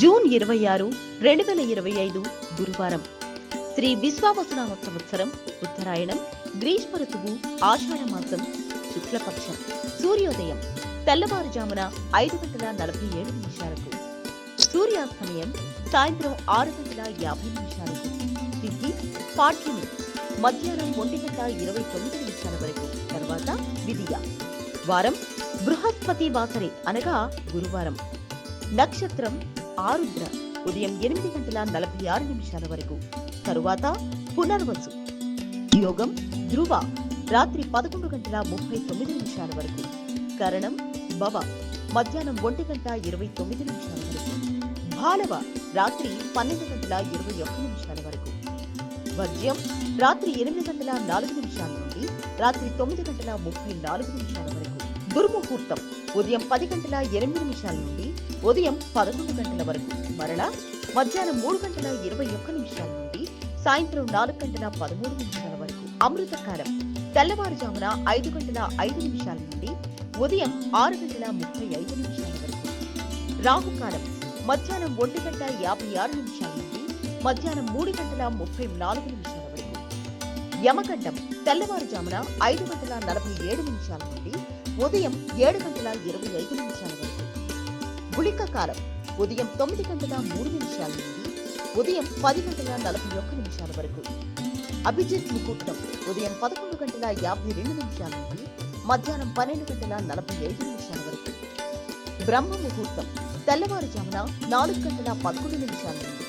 June ఇరవై ఆరు రెండు వేల ఇరవై ఐదు గురువారం. శ్రీ విశ్వావసునామ సంవత్సరం ఉత్తరాయణం గ్రీష్మ ఋతువు ఆషాఢ మాసం శుక్లపక్షం సూర్యోదయం తెల్లవారుజామున ఐదు గంటల నలభై ఏడు నిమిషాలకు. సూర్యాస్తమయం సాయంత్రం ఆరు గంటల యాభై నిమిషాలకు. తిథి పాఠ్యమి మధ్యాహ్నం ఒంటి గంట ఇరవై తొమ్మిది నిమిషాల వరకు. తర్వాత విధియ. వారం బృహస్పతి వాసరి అనగా గురువారం. నక్షత్రం ఆరుద్ర ఉదయం ఎనిమిది గంటల నలభై ఆరు నిమిషాల వరకు. తరువాత పునర్వసు. యోగం ధ్రువ రాత్రి పదకొండు గంటల ముప్పై తొమ్మిది నిమిషాల వరకు. కరణం భవ మధ్యాహ్నం ఒంటి గంట ఇరవై తొమ్మిది నిమిషాల వరకు. భాలవ రాత్రి పన్నెండు గంటల ఇరవై ఒక్క నిమిషాల వరకు. వర్జ్యం రాత్రి ఎనిమిది గంటల నాలుగు నిమిషాల నుండి రాత్రి తొమ్మిది గంటల ముప్పై నాలుగు నిమిషాల వరకు. దుర్ముహూర్తం. ఉదయం పది గంటల ఎనిమిది నిమిషాల నుండి ఉదయం పదకొండు గంటల వరకు. మరలా మధ్యాహ్నం మూడు గంటల ఇరవై ఒక్క నిమిషాల నుండి సాయంత్రం నాలుగు గంటల పదమూడు నిమిషాల వరకు. అమృతకాలం. తెల్లవారుజామున ఐదు గంటల ఐదు నిమిషాల నుండి ఉదయం ఆరు గంటల ముప్పై ఐదు నిమిషాల వరకు. రాహుకాలం. మధ్యాహ్నం ఒంటి గంట యాభై ఆరు నిమిషాల నుండి మధ్యాహ్నం మూడు గంటల ముప్పై నాలుగు నిమిషాల వరకు. యమగండం తెల్లవారుజామున ఐదు గంటల నలభై ఏడు నిమిషాల నుండి ఉదయం ఏడు గంటల ఇరవై ఐదు నిమిషాల వరకు. గుళిక కాలం ఉదయం తొమ్మిది గంటల మూడు నిమిషాల నుండి ఉదయం పది గంటల నలభై ఒక్క నిమిషాల వరకు. అభిజిత్ ముహూర్తం ఉదయం పదకొండు గంటల యాభై రెండు నిమిషాల నుండి మధ్యాహ్నం పన్నెండు గంటల నలభై ఐదు నిమిషాల వరకు. బ్రహ్మ ముహూర్తం తెల్లవారుజామున నాలుగు గంటల పదకొండు నిమిషాల నుండి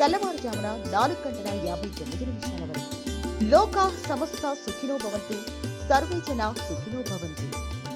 తెల్లవారుజామున నాలుగు గంటల యాభై తొమ్మిది నిమిషాల వరకు. లోకా సమస్త సుఖినో భవంతు. సర్వే జన సుఖినో భవంతు.